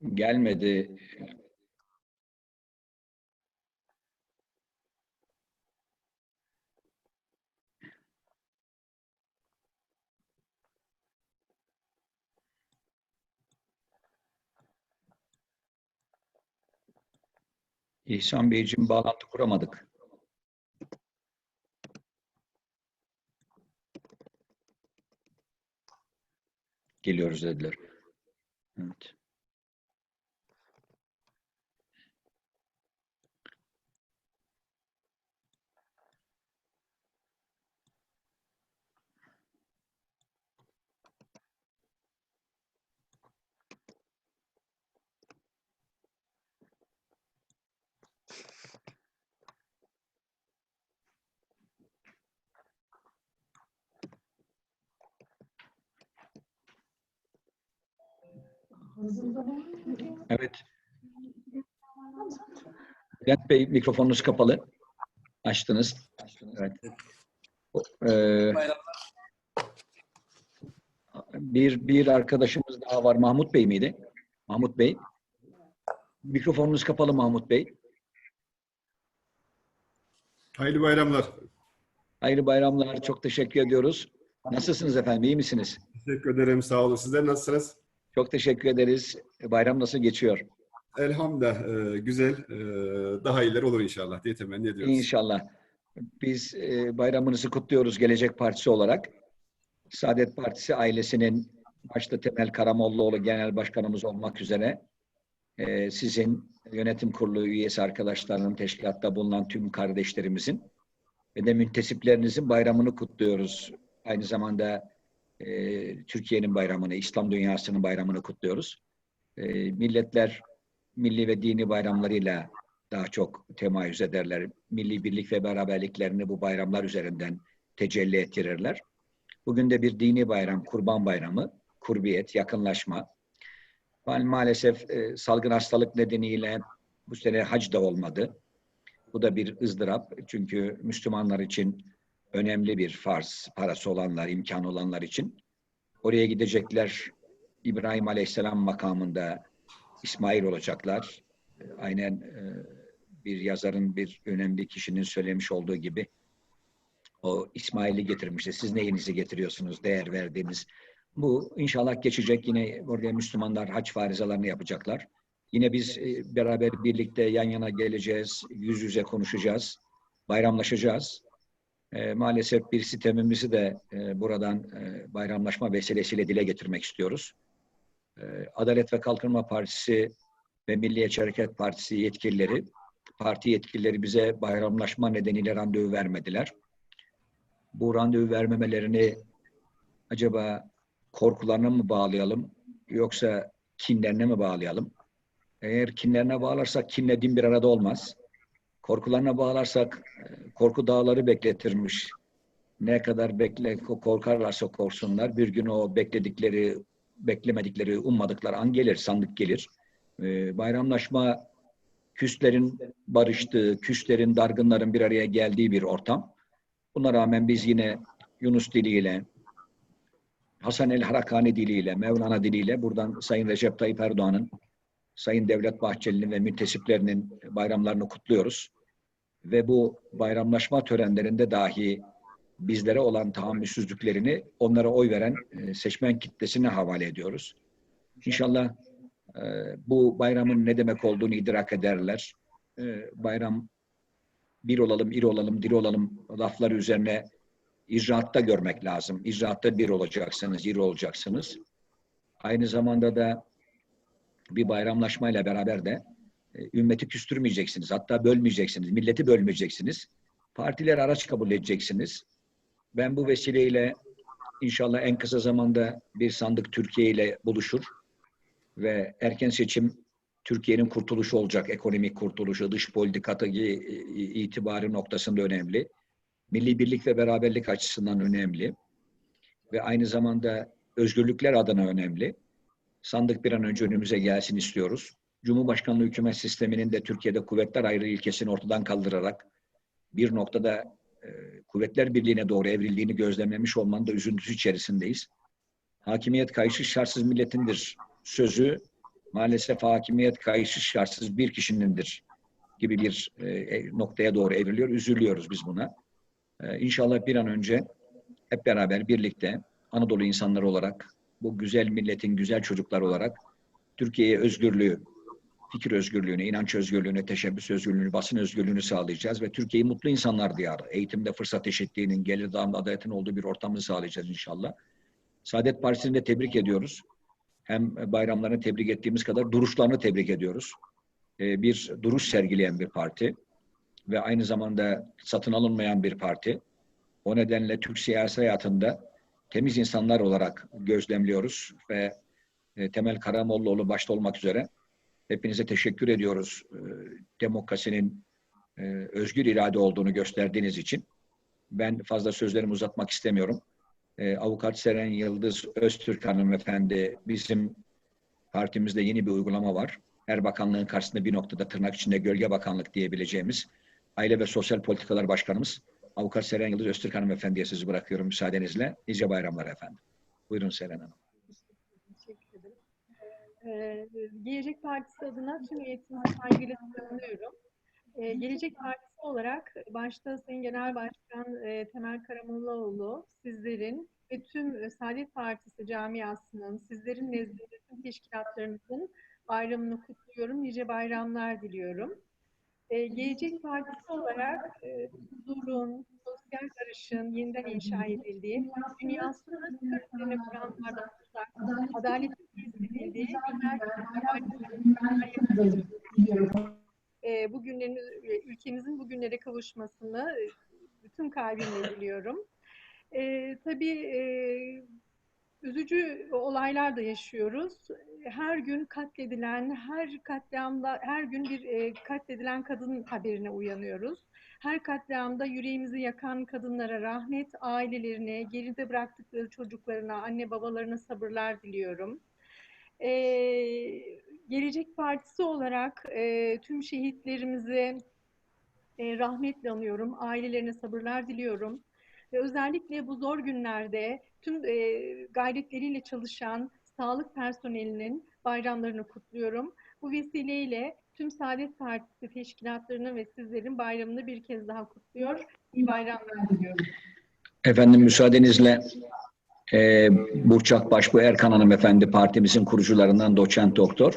Gelmedi. İhsan Beyciğim bağlantı kuramadık. Geliyoruz dediler. Evet. Evet. Bülent Bey mikrofonunuz kapalı. Açtınız. Evet. Ee, bir, bir arkadaşımız daha var. Mahmut Bey miydi? Mahmut Bey. Mikrofonunuz kapalı Mahmut Bey. Hayırlı bayramlar. Hayırlı bayramlar. Çok teşekkür ediyoruz. Nasılsınız efendim? İyi misiniz? Teşekkür ederim. Sağ olun. Sizler nasılsınız? Çok teşekkür ederiz. Bayram nasıl geçiyor? Elhamdülillah. e, güzel. e, daha iyiler olur inşallah diye temenni ediyoruz. İnşallah. Biz e, bayramınızı kutluyoruz Gelecek Partisi olarak. Saadet Partisi ailesinin başta Temel Karamollaoğlu Genel Başkanımız olmak üzere e, sizin yönetim kurulu üyesi arkadaşlarının teşkilatta bulunan tüm kardeşlerimizin ve de müntesiplerinizin bayramını kutluyoruz. Aynı zamanda e, Türkiye'nin bayramını, İslam dünyasının bayramını kutluyoruz. E, milletler milli ve dini bayramlarıyla daha çok temayüz ederler. Milli birlik ve beraberliklerini bu bayramlar üzerinden tecelli ettirirler. Bugün de bir dini bayram, Kurban Bayramı, kurbiyet, yakınlaşma. Ma- Maalesef e, salgın hastalık nedeniyle bu sene hac da olmadı. Bu da bir ızdırap. Çünkü Müslümanlar için önemli bir farz, parası olanlar, imkanı olanlar için. Oraya gidecekler. İbrahim Aleyhisselam makamında İsmail olacaklar. Aynen e, bir yazarın, bir önemli kişinin söylemiş olduğu gibi o İsmail'i getirmişti. Siz neyinizi getiriyorsunuz, değer verdiğiniz. Bu inşallah geçecek. Yine oraya Müslümanlar hac farizalarını yapacaklar. Yine biz e, beraber birlikte yan yana geleceğiz, yüz yüze konuşacağız, bayramlaşacağız. E, maalesef bir sitemimizi de e, buradan e, bayramlaşma vesilesiyle dile getirmek istiyoruz. E, Adalet ve Kalkınma Partisi ve Milliyetçi Hareket Partisi yetkilileri, parti yetkilileri bize bayramlaşma nedeniyle randevu vermediler. Bu randevu vermemelerini acaba korkularına mı bağlayalım yoksa kinlerine mi bağlayalım? Eğer kinlerine bağlarsak kinle din bir arada olmaz. Korkularına bağlarsak e, korku dağları bekletirmiş. Ne kadar bekle korkarlarsa korksunlar bir gün o bekledikleri, beklemedikleri, ummadıkları an gelir, sandık gelir. Ee, bayramlaşma küslerin barıştığı, küslerin, dargınların bir araya geldiği bir ortam. Buna rağmen biz yine Yunus diliyle, Hasan el Harakani diliyle, Mevlana diliyle buradan Sayın Recep Tayyip Erdoğan'ın, Sayın Devlet Bahçeli'nin ve müntesiplerinin bayramlarını kutluyoruz. Ve bu bayramlaşma törenlerinde dahi bizlere olan tahammülsüzlüklerini onlara oy veren e, seçmen kitlesine havale ediyoruz. İnşallah e, bu bayramın ne demek olduğunu idrak ederler. E, bayram bir olalım, ir olalım, dir olalım lafları üzerine icraatta görmek lazım. İcraatta bir olacaksınız, ir olacaksınız. Aynı zamanda da bir bayramlaşmayla beraber de ümmeti küstürmeyeceksiniz. Hatta bölmeyeceksiniz. Milleti bölmeyeceksiniz. Partiler araç kabul edeceksiniz. Ben bu vesileyle inşallah en kısa zamanda bir sandık Türkiye ile buluşur ve erken seçim Türkiye'nin kurtuluşu olacak. Ekonomik kurtuluşu, dış politikadaki e, itibarı noktasında önemli. Milli birlik ve beraberlik açısından önemli. Ve aynı zamanda özgürlükler adına önemli. Sandık bir an önce önümüze gelsin istiyoruz. Cumhurbaşkanlığı hükümet sisteminin de Türkiye'de kuvvetler ayrı ilkesini ortadan kaldırarak bir noktada e, kuvvetler birliğine doğru evrildiğini gözlemlemiş olmanın da üzüntüsü içerisindeyiz. Hakimiyet kayışı şartsız milletindir sözü maalesef hakimiyet kayıtsız şartsız bir kişinindir gibi bir e, noktaya doğru evriliyor. Üzülüyoruz biz buna. E, inşallah bir an önce hep beraber birlikte Anadolu insanları olarak bu güzel milletin güzel çocuklar olarak Türkiye'ye özgürlüğü, fikir özgürlüğünü, inanç özgürlüğünü, teşebbüs özgürlüğünü, basın özgürlüğünü sağlayacağız ve Türkiye'yi mutlu insanlar diyarı, eğitimde fırsat eşitliğinin, gelir dağılımda adaletin olduğu bir ortamı sağlayacağız inşallah. Saadet Partisi'ni de tebrik ediyoruz. Hem bayramlarını tebrik ettiğimiz kadar duruşlarını tebrik ediyoruz. Ee, Bir duruş sergileyen bir parti ve aynı zamanda satın alınmayan bir parti. O nedenle Türk siyasi hayatında temiz insanlar olarak gözlemliyoruz ve e, Temel Karamollaoğlu başta olmak üzere hepinize teşekkür ediyoruz. E, Demokrasinin e, özgür irade olduğunu gösterdiğiniz için. Ben fazla sözlerimi uzatmak istemiyorum. E, Avukat Seren Yıldız Öztürk hanımefendi bizim partimizde yeni bir uygulama var. Her bakanlığın karşısında bir noktada tırnak içinde gölge bakanlık diyebileceğimiz Aile ve Sosyal Politikalar Başkanımız Avukat Seren Yıldız Öztürk hanımefendiye sözü bırakıyorum müsaadenizle. Nice bayramlar efendim. Buyurun Seren Hanım. Ee, Gelecek Partisi adına tüm eğitimi saygıyla selamlıyorum. Ee, Gelecek Partisi olarak başta Sayın Genel Başkan e, Temel Karamollaoğlu, sizlerin ve tüm e, Saadet Partisi camiasının, sizlerin nezdinde tüm teşkilatlarınızın bayramını kutluyorum. Nice bayramlar diliyorum. Ee, Gelecek Partisi olarak e, huzurun, sosyal barışın yeniden inşa edildiği, dünyasında Türklerin Kur'anlardan adaletin günler e, bu günlerin ülkemizin bugünlere kavuşmasını e, bütün kalbimle diliyorum. E, tabii e, üzücü olaylar da yaşıyoruz. Her gün katledilen, her katliamda, her gün bir e, katledilen kadın haberine uyanıyoruz. Her katliamda yüreğimizi yakan kadınlara rahmet, ailelerine, geride bıraktıkları çocuklarına, anne babalarına sabırlar diliyorum. Ee, Gelecek Partisi olarak e, tüm şehitlerimizi e, rahmetle anıyorum, ailelerine sabırlar diliyorum. Ve özellikle bu zor günlerde tüm e, gayretleriyle çalışan sağlık personelinin bayramlarını kutluyorum. Bu vesileyle tüm Saadet Partisi teşkilatlarını ve sizlerin bayramını bir kez daha kutluyor. İyi bayramlar diliyorum. Efendim müsaadenizle e, Burçak Başbu Erkan Hanımefendi partimizin kurucularından doçent doktor.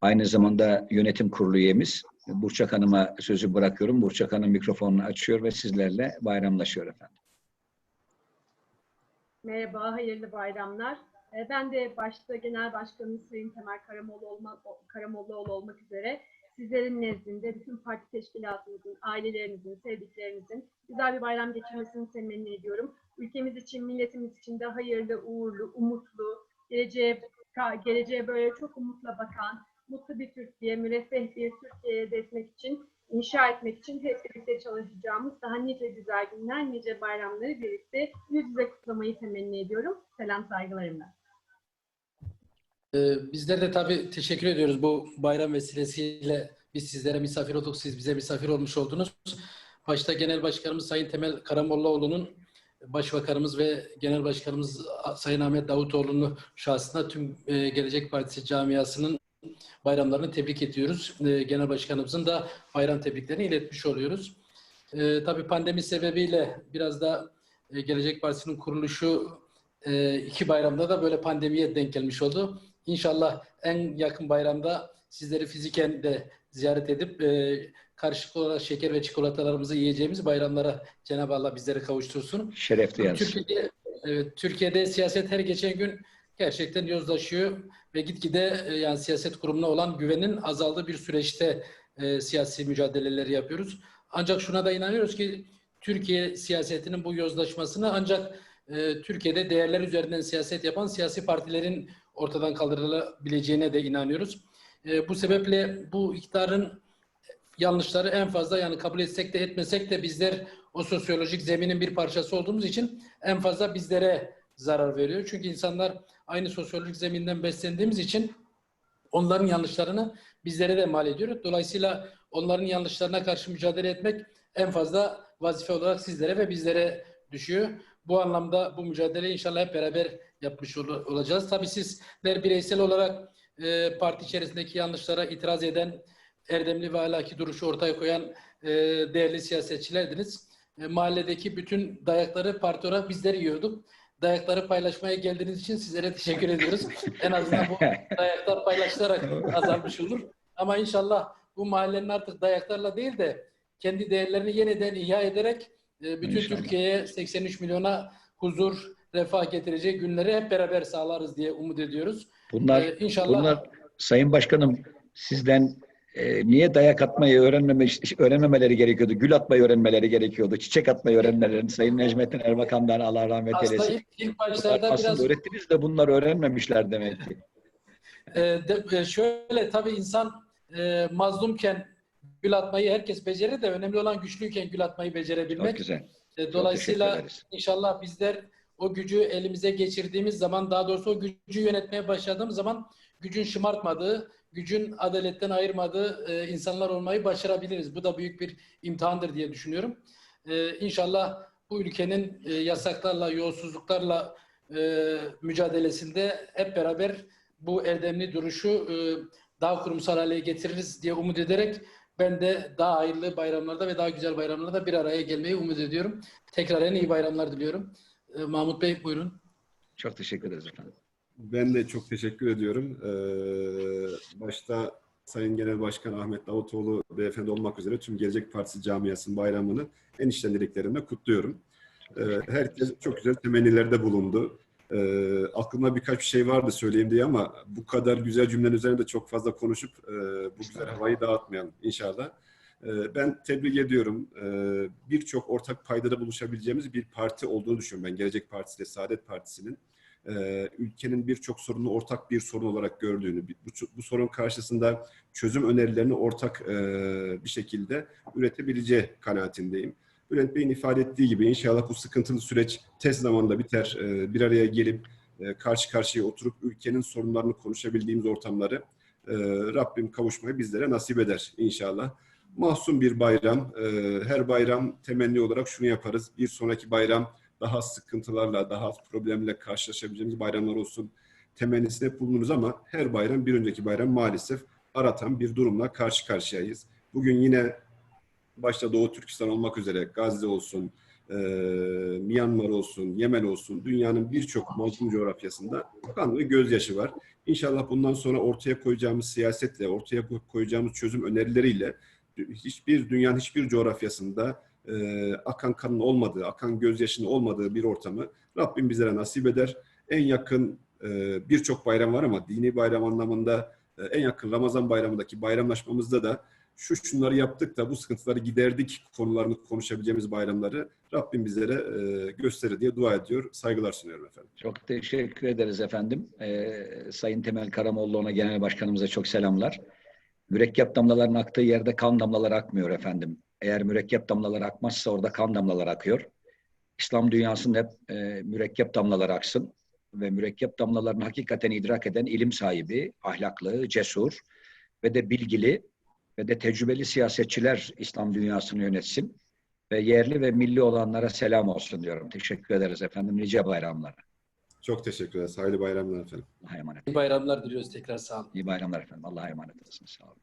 Aynı zamanda yönetim kurulu üyemiz. Burçak Hanım'a sözü bırakıyorum. Burçak Hanım mikrofonunu açıyor ve sizlerle bayramlaşıyor efendim. Merhaba, hayırlı bayramlar. Ee, Ben de başta Genel Başkanımız Sayın Temel Karamollaoğlu olmak üzere sizlerin nezdinde bütün parti teşkilatınızın, ailelerinizin, sevdiklerinizin güzel bir bayram geçirmesini temenni ediyorum. Ülkemiz için, milletimiz için de hayırlı, uğurlu, umutlu, geleceğe, geleceğe böyle çok umutla bakan, mutlu bir Türkiye, müreffeh bir Türkiye'ye elde etmek için, inşa etmek için hep birlikte çalışacağımız daha nice güzel günler, nice bayramları birlikte yüz yüze kutlamayı temenni ediyorum. Selam saygılarımla. Ee, Bizler de tabii teşekkür ediyoruz bu bayram vesilesiyle biz sizlere misafir olduk, siz bize misafir olmuş oldunuz. Başta Genel Başkanımız Sayın Temel Karamollaoğlu'nun, Başbakanımız ve Genel Başkanımız Sayın Ahmet Davutoğlu'nun şahsına tüm e, Gelecek Partisi camiasının bayramlarını tebrik ediyoruz. E, Genel Başkanımızın da bayram tebriklerini iletmiş oluyoruz. E, tabii pandemi sebebiyle biraz da Gelecek Partisi'nin kuruluşu iki bayramda da böyle pandemiye denk gelmiş oldu. İnşallah en yakın bayramda sizleri fiziken de ziyaret edip e, karşılıklı olarak şeker ve çikolatalarımızı yiyeceğimiz bayramlara Cenab-ı Allah bizleri kavuştursun. Şeref duyarız. Türkiye'de, evet, Türkiye'de siyaset her geçen gün gerçekten yozlaşıyor ve gitgide e, yani siyaset kurumuna olan güvenin azaldığı bir süreçte e, siyasi mücadeleleri yapıyoruz. Ancak şuna da inanıyoruz ki Türkiye siyasetinin bu yozlaşmasını ancak e, Türkiye'de değerler üzerinden siyaset yapan siyasi partilerin ortadan kaldırılabileceğine de inanıyoruz. E, bu sebeple bu iktidarın yanlışları en fazla yani kabul etsek de etmesek de bizler o sosyolojik zeminin bir parçası olduğumuz için en fazla bizlere zarar veriyor. Çünkü insanlar aynı sosyolojik zeminden beslendiğimiz için onların yanlışlarını bizlere de mal ediyor. Dolayısıyla onların yanlışlarına karşı mücadele etmek en fazla vazife olarak sizlere ve bizlere düşüyor. Bu anlamda bu mücadeleyi inşallah hep beraber yapmış ol- olacağız. Tabii sizler bireysel olarak e, parti içerisindeki yanlışlara itiraz eden, erdemli ve ahlaki duruşu ortaya koyan e, değerli siyasetçilerdiniz. E, mahalledeki bütün dayakları parti olarak bizler yiyorduk. Dayakları paylaşmaya geldiğiniz için sizlere teşekkür ediyoruz. En azından bu dayaklar paylaşılarak azalmış olur. Ama inşallah bu mahallenin artık dayaklarla değil de kendi değerlerini yeniden ihya ederek e, bütün. Türkiye'ye 83 milyona huzur, refah getirecek günleri hep beraber sağlarız diye umut ediyoruz. Bunlar Ee, inşallah bunlar Sayın Başkanım sizden e, niye dayak atmayı öğrenmeme, öğrenmemeleri gerekiyordu? Gül atmayı öğrenmeleri gerekiyordu. Çiçek atmayı öğrenmeleri. Sayın Necmettin Erbakan'dan Allah rahmet aslında eylesin. ilk, ilk Bunlar başlarda aslında biraz öğrettiniz de bunlar öğrenmemişler demek ki. e, de- e, şöyle tabii insan e, mazlumken gül atmayı herkes becerir de önemli olan güçlüyken gül atmayı Çok becerebilmek. güzel. E, Çok Dolayısıyla inşallah bizler o gücü elimize geçirdiğimiz zaman daha doğrusu o gücü yönetmeye başladığımız zaman gücün şımartmadığı, gücün adaletten ayırmadığı e, insanlar olmayı başarabiliriz. Bu da büyük bir imtihandır diye düşünüyorum. E, inşallah bu ülkenin e, yasaklarla, yolsuzluklarla e, mücadelesinde hep beraber bu erdemli duruşu e, daha kurumsal hale getiririz diye umut ederek ben de daha hayırlı bayramlarda ve daha güzel bayramlarda bir araya gelmeyi umut ediyorum. Tekrar en iyi bayramlar diliyorum. Ee, Mahmut Bey buyurun. Çok teşekkür ederiz efendim. Ben de çok teşekkür ediyorum. Ee, başta Sayın Genel Başkan Ahmet Davutoğlu beyefendi olmak üzere tüm Gelecek Partisi camiasının bayramını en içten dileklerimle kutluyorum. Ee, herkes çok güzel temennilerde bulundu. Ee, aklımda birkaç bir şey vardı söyleyeyim diye ama bu kadar güzel cümlenin üzerinde çok fazla konuşup e, bu güzel havayı dağıtmayalım inşallah. Ee, ben tebrik ediyorum. Ee, birçok ortak paydada buluşabileceğimiz bir parti olduğunu düşünüyorum ben. Gelecek Partisi ile Saadet Partisi'nin e, ülkenin birçok sorunu ortak bir sorun olarak gördüğünü, bu, sorun karşısında çözüm önerilerini ortak bir şekilde üretebileceği kanaatindeyim. Bülent Bey'in ifade ettiği gibi inşallah bu sıkıntılı süreç tez zamanda biter. Bir araya gelip karşı karşıya oturup ülkenin sorunlarını konuşabildiğimiz ortamları Rabbim kavuşmayı bizlere nasip eder inşallah. Mahzun bir bayram. E, her bayram temenni olarak şunu yaparız. Bir sonraki bayram daha az sıkıntılarla, daha az problemle karşılaşabileceğimiz bayramlar olsun temennisinde bulunuruz ama her bayram bir önceki bayram maalesef aratan bir durumla karşı karşıyayız. Bugün yine başta Doğu Türkistan olmak üzere Gazze olsun, e, Myanmar olsun, Yemen olsun, dünyanın birçok mazlum coğrafyasında kan ve gözyaşı var. İnşallah bundan sonra ortaya koyacağımız siyasetle, ortaya koyacağımız çözüm önerileriyle hiçbir dünyanın hiçbir coğrafyasında e, akan kanın olmadığı, akan gözyaşının olmadığı bir ortamı Rabbim bizlere nasip eder. En yakın e, birçok bayram var ama dini bayram anlamında e, en yakın Ramazan bayramındaki bayramlaşmamızda da şu şunları yaptık da bu sıkıntıları giderdik konularını konuşabileceğimiz bayramları Rabbim bizlere e, gösterir diye dua ediyor. Saygılar sunuyorum efendim. Çok teşekkür ederiz efendim. Ee, Sayın Temel Karamollaoğlu'na Genel Başkanımıza çok selamlar. Mürekkep damlaların aktığı yerde kan damlaları akmıyor efendim. Eğer mürekkep damlaları akmazsa orada kan damlaları akıyor. İslam dünyasında hep e, mürekkep damlaları aksın ve mürekkep damlalarını hakikaten idrak eden ilim sahibi, ahlaklı, cesur ve de bilgili ve de tecrübeli siyasetçiler İslam dünyasını yönetsin ve yerli ve milli olanlara selam olsun diyorum. Teşekkür ederiz efendim. Nice bayramlar. Çok teşekkür ederiz. Hayırlı bayramlar efendim. Allah'a emanet. İyi bayramlar diliyoruz tekrar sağ olun. İyi bayramlar efendim. Allah'a emanet olun. Sağ olun.